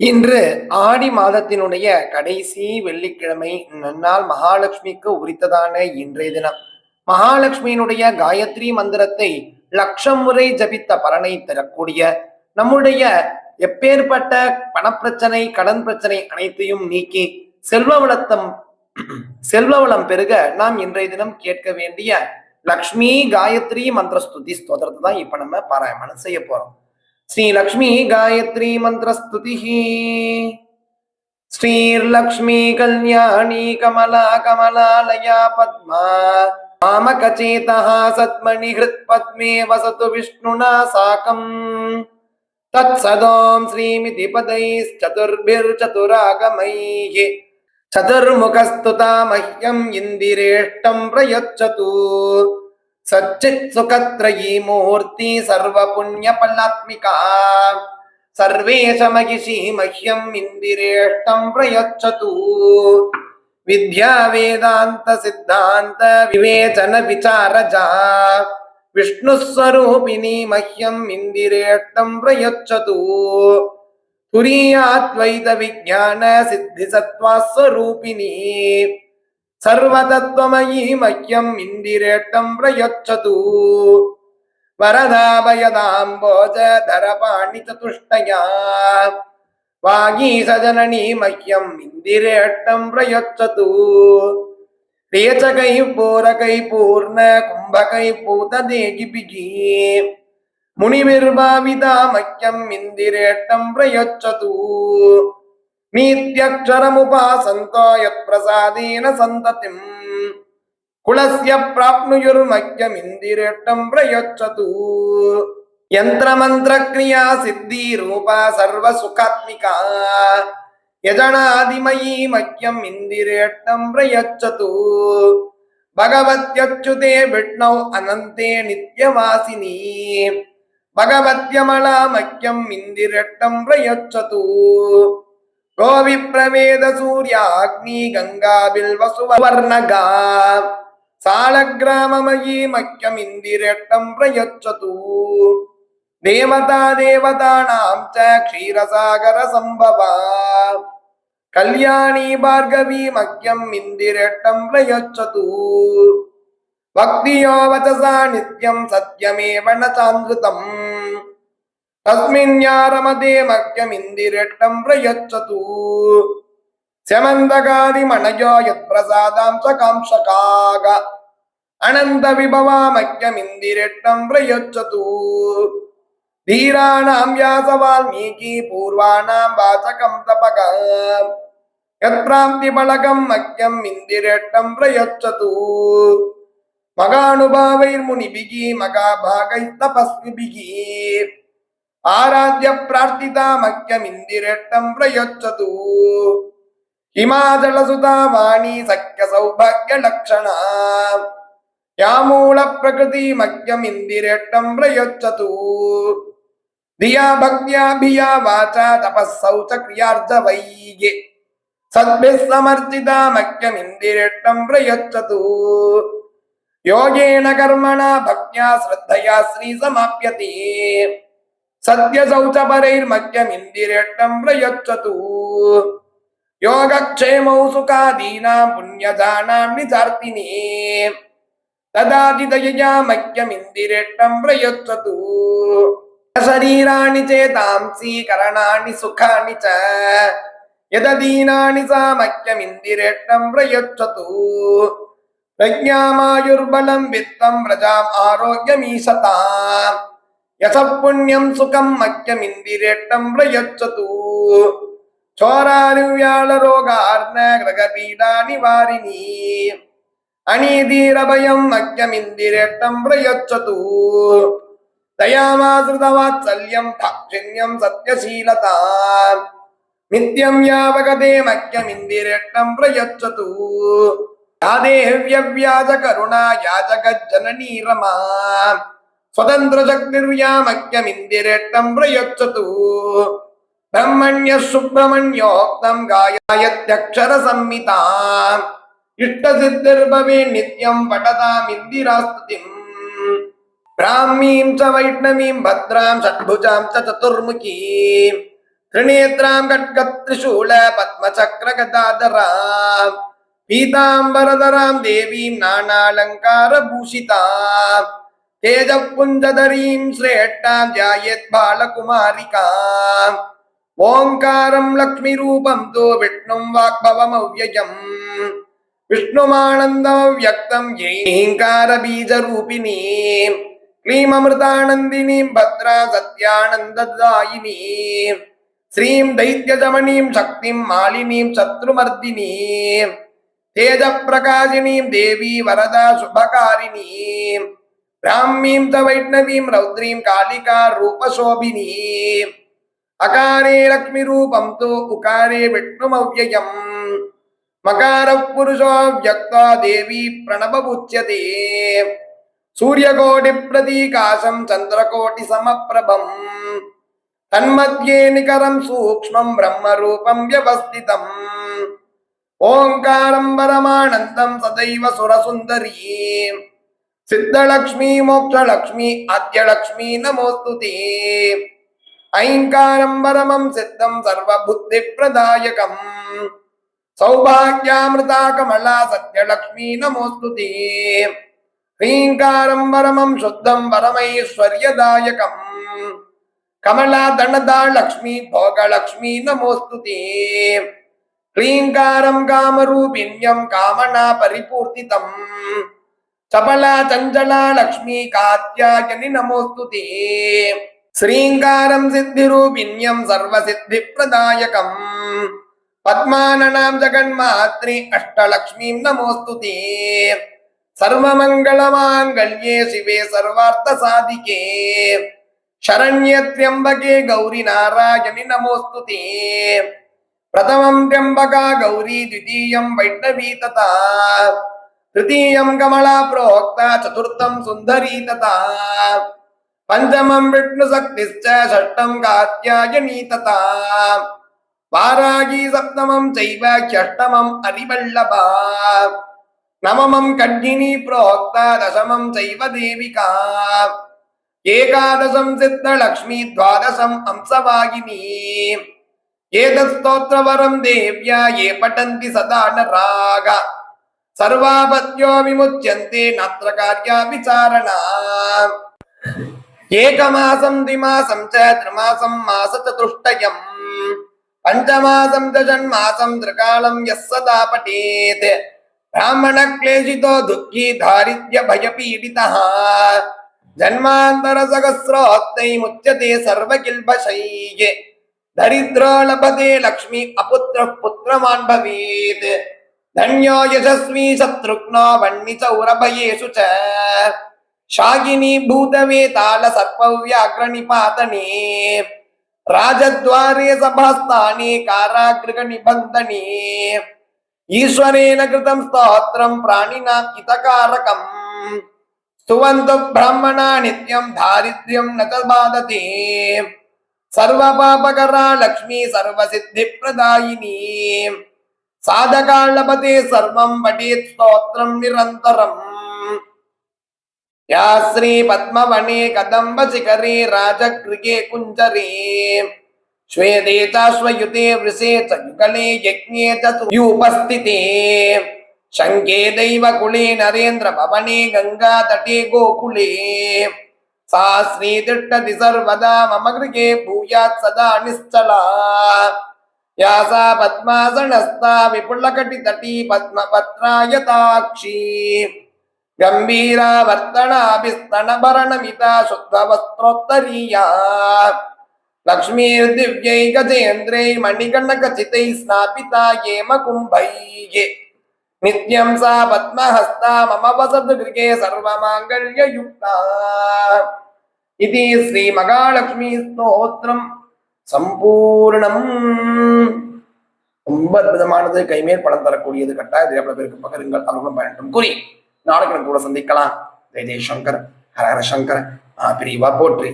இன்று ஆடி மாதத்தினுடைய கடைசி வெள்ளிக்கிழமை நன்னாள் மகாலட்சுமிக்கு உரித்ததான இன்றைய தினம். மகாலட்சுமியினுடைய காயத்ரி மந்திரத்தை லட்சம் முறை ஜபித்த பலனை தரக்கூடிய நம்முடைய எப்பேற்பட்ட பணப்பிரச்சனை கடன் பிரச்சனை அனைத்தையும் நீக்கி செல்வ வளத்தம் செல்வ வளம் பெருக நாம் இன்றைய தினம் கேட்க வேண்டிய லக்ஷ்மி காயத்ரி மந்திர ஸ்துதி ஸ்தோத்திரத்தை தான் இப்ப நம்ம பாராயணம் செய்ய போறோம். శ్రీలక్ష్మీ గాయత్రీ మంత్రస్తుతి. శ్రీర్లక్ష్మీ కళ్యాణీ కమలా కమలాలయా పద్మా. మామకచేత సత్మణి హృత్పద్మే వసతు విష్ణునా సాకం. తత్సదోం శ్రీమితి పదైశ్చతుర్భిర్చతురాగమై. చతుర్ముఖస్తుత మహ్యం ఇందిరేష్టం ప్రయచ్చతు. సచ్చిత్ సుఖత్రయీ మూర్తి సర్వపుణ్యఫలాత్మికా సర్వేష మహిషీ మహ్యం ఇందిరేష్టం ప్రయచ్చతు విద్యా వేదాంత సిద్ధాంత వివేచన విచారజా విష్ణుస్వరూపిణి మహ్యం ఇందిరేష్టం ప్రయచ్చతు తురీయాద్వైత విజ్ఞాన సిద్ధి సత్వాస్వరూపిణి विज्ञान सिद्धिसत्त्वास्वरूपिणी सर्वतत्त्वमयी मह्यम् इन्दिरेष्टम् प्रयच्छतु वरदाभयदाम्बोजधरपाणिचतुष्टया वागीसजननी मह्यम् इन्दिरेष्टम् प्रयच्छतु रेचकैः पूरकैः पूर्ण कुम्भकैः पूतदेगिभिः मुनिभिर्भाविता मह्यम् इन्दिरेष्टम् प्रयच्छतु नीत्यक्षरमुपासन्तो यत्प्रसादेन सन्ततिम् कुलस्य प्राप्नुयुर्मह्यमिन्दिरेष्टम् प्रयच्छतु यन्त्रमन्त्रक्रिया सिद्धिरूपा सर्वसुखात्मिका यजनादिमयी मह्यम् इन्दिरेष्टम् प्रयच्छतु भगवत्यच्युते विष्णौ अनन्ते नित्यवासिनी भगवत्यमला मह्यम् इन्दिरेष्टम् प्रयच्छतु கோவி பிரவேத சூர்யாக்னி கங்காபில் வசுவர்ணகா. சாலகிராமமயி மக்கியம் இந்திரெட்டம் பிரயச்சது. தேவதா தேவதானாம் ச க்ஷீரசாகர சம்பவா. கல்யாணி பார்கவி மக்கியம் இந்திரெட்டம் பிரயச்சது. பக்தியோ வச்சசா நித்யம் சத்யமேவ ந తస్మిన్యారమదే మఖ్యమిందిరెట్టం ప్రయచ్చతు శమందగాది మనయో యత్ప్రసాదాంశకాంశకాగ అనంత విభవామఖ్యమిందిరెట్టం ప్రయచ్చతు ధీరాణం వ్యాస వాల్మీకి పూర్వాణం వాచకం తపక యత్ప్రాప్తి బలకం మఖ్యం ఇందిరెట్టం ప్రయచ్చతు మగానుభావైర్మునిభిగి మగాభాగై తపస్విభిగి ఆరాధ్య ప్రార్థిత మక్యమిందిరెట్టం ప్రార్థితామఖ్యమిందిరెట్టం హిమాచల హిమాచలసుతా వాణి సఖ్య సౌభాగ్య లక్షణ. యామూల ప్రకృతి ప్రకృతిమఖ్యమిందిరెట్టం ప్రయచ్చతు. ధియా భక్త్యాభియా వాచ తపస్సౌ చ క్రియార్థ వైయే క్రియార్జవైగే సద్భిః సమర్చితామఖ్యమిందిరెట్టం ప్రయచ్చతు. యోగేన కర్మణ భక్త్యా శ్రద్ధయా శ్రీ సమాప్యతే. सत्यशौचपरैर्मह्यमिन्दिरेष्टम् प्रयच्छतु योगक्षेमौ सुखादीनां पुण्यजानां निचार्तिने तदातिदयया मह्यमिन्दिरेष्टम् प्रयच्छतु शरीराणि चेतांसि करणानि सुखानि च यददीनानि सा मह्यमिन्दिरेष्टम् प्रयच्छतु प्रज्ञामायुर्बलं वित्तं प्रजाम् आरोग्यमीशताम् யசப்புண்ணியம் சுகம் மக்கியம் இந்திரேட்டம் பிரயச்சது சோராரிவியாள ரோகார்ண கிரகபீடா நிவாரிணி அநீதீரபயம் மக்கியம் இந்திரேட்டம் பிரயச்சது தயாமாசிருதவாத்சல்யம் தாட்சிண்யம் சத்யசீலதா நித்யம் யாவகதே மக்கியம் இந்திரேட்டம் பிரயச்சது யாதேவ்யவ்யாஜ கருணா யாஜகஜனனீரமா मह्यमिन्दिरेष्टम् प्रयच्छतु ब्रह्मण्यः सुब्रह्मण्योक्तं गायत्यक्षरसंहिता इष्टसिद्धिर्भवे नित्यं पठतामिन्दिरास्तुतिम् ब्राह्मीं च वैष्णवीं भद्रां षड्भुजां च चतुर्मुखीं त्रिनेत्रां खड्गत्रिशूल पद्मचक्रगदाधरां पीताम्बरधरां देवीं नानालङ्कारभूषितां తేజపుంజదరీం శ్రేష్టా జాయేత్ బాలకుమారికా. ఓంకారం లక్ష్మీరూపం తో విష్ణుం వాగ్భవమవ్యయం. విష్ణుమానందమవ్యక్తం బీజ రూపిణి క్లీమమృతానందిని భద్రా సత్యానందాయిని శ్రీం దైత్యజమణీం శక్తిం మాలినీం శత్రుమర్దిని. తేజ ప్రకాశినీం దేవీ వరదా శుభకారిణీ. బ్రాహ్మీం త వైష్ణవీం రౌద్రీం కాళికా రూపశోభిని అకారే లక్ష్మి రూపం తో ఉకారే విష్ణుమవ్యయం మకార పురుషో వ్యక్త దేవి ప్రణవముచ్యతే సూర్యకోటి ప్రతీకాశం చంద్రకోటి సమప్రభం తన్మధ్యే నికరం సూక్ష్మం బ్రహ్మ రూపం వ్యవస్థితం ఓంకారం పరమానందం సదైవ సురసుందరీ சித்தலக்ஷ்மி மோக்ஷலக்ஷ்மி அத்யலக்ஷ்மி நமோஸ்துதி. ஐங்காரம் பரமம் சித்தம் சர்வ புத்தி பிரதாயகம் சௌபாகியாமிருதா கமலா சத்யலக்ஷ்மி நமோஸ்துதி. ஹ்ரீங்காரம் பரமம் சுத்தம் பரமைஸ்வர்யதாயகம். கமலா தனதா லக்ஷ்மி போகலக்ஷ்மி நமோஸ்துதி. ஹ்ரீங்காரம் காமரூபிண்யம் காமனா பரிபூர்த்திதம். చపల చంచల లక్ష్మీ కాత్యాయని నమోస్తు శ్రీంగారం సిద్ధి రూపిణ్యం సర్వ సిద్ధి ప్రదాయకం పద్మాననాం జగన్మాత్రి అష్టలక్ష్మీ నమోస్తు సర్వమంగళమాంగళ్యే శివే సర్వార్థ సాధికే. శరణ్య త్ర్యంబకే గౌరీ నారాయణి నమోస్తు ప్రథమం త్ర్యంబకా గౌరీ ద్వితీయం వైష్ణవీ తథా. तृतीयं कमला प्रोक्ता चतुर्थं सुन्दरी तथा पञ्चमं विष्णुशक्तिश्च षष्ठं कात्यायनी तथा वारागी सप्तमं चैव ह्यष्टमं हरिवल्लभा नवमं कड्गिनी प्रोक्ता दशमं चैव देविका एकादशं सिद्धलक्ष्मी द्वादशं हंसवाहिनी एतत् स्तोत्रवरं देव्या ये पठन्ति सदा சர்வாபத்யோ விமுச்சியந்தி நத்திர காரியா விசாரணா ஏகமாசம் திமாசம் ச திரிமாசம் மாச சதுஷ்டயம் பஞ்சமாசம் தஜன்மாசம் திரிகாலம் எஸ் சதா பட்டேத் பிராமண கிளேஷிதோ துக்கி தாரித்ய பயபீடிதா ஜன்மாந்தர சகசிரோத்தை முச்சதே சர்வ கில்பஷையே தரித்ரோ லபதே லக்ஷ்மி அபுத்திர புத்திரமான் பவேத் ధన్యో యశస్వీ శత్రుఘ్నో వన్మిచౌరభయేషు చ. శాగిని భూతవేతాళ సత్పవ్యాగ్రనిపాతనే రాజద్వారే సభాస్థాని కారాగృహ నిబంధని. ఈశ్వరేణ కృతం స్తోత్రం ప్రాణినా హితకారకం. స్తువంతు బ్రాహ్మణ నిత్యం దారిద్ర్యం నత బాధతే. సర్వపాపకరా లక్ష్మీ సర్వసిద్ధి సర్వసిద్ధిప్రదాయిని सर्वसिद्धिप्रदायिनी साधका लभते सर्वं पठेत् स्तोत्रं निरन्तरम् या श्रीपद्मवने कदम्बशिखरे राजगृहे कुञ्जरे श्वेते चाश्वयुते वृषे च युगले यज्ञे च युपस्थिते शङ्के दैवकुले नरेन्द्रभवने गङ्गातटे गोकुले सा श्रीतिष्ठति सर्वदा मम गृहे भूयात् सदा निश्चला యాసా పద్మాసనస్థా విపుళకటి తటీ పద్మపత్రాయతాక్షీ గంభీరా వర్తనాభిస్తనభరణమిత శుద్ధవస్త్రోత్తరీయా లక్ష్మీర్దివ్యై గజేంద్రై మణికణకచితై స్నాపితా ఏమ కుంభై నిత్యం సా పద్మహస్త మమ వసతు గృహే సర్వమాంగళ్యయుక్త ఇది శ్రీ మహాలక్ష్మీ స్తోత్రం சம்பூர்ணம். ரொம்ப அற்புதமானது. கைமேல் பலன் தரக்கூடியது. கட்டாய தேவல பேருக்கு பகருங்கள். அனுபவம் பயணம் கூறி நாளைக்கு நம்ம கூட சந்திக்கலாம். ஜெய் ஜெய்சங்கர் ஹர ஹர சங்கர். பிரிவா போற்றி.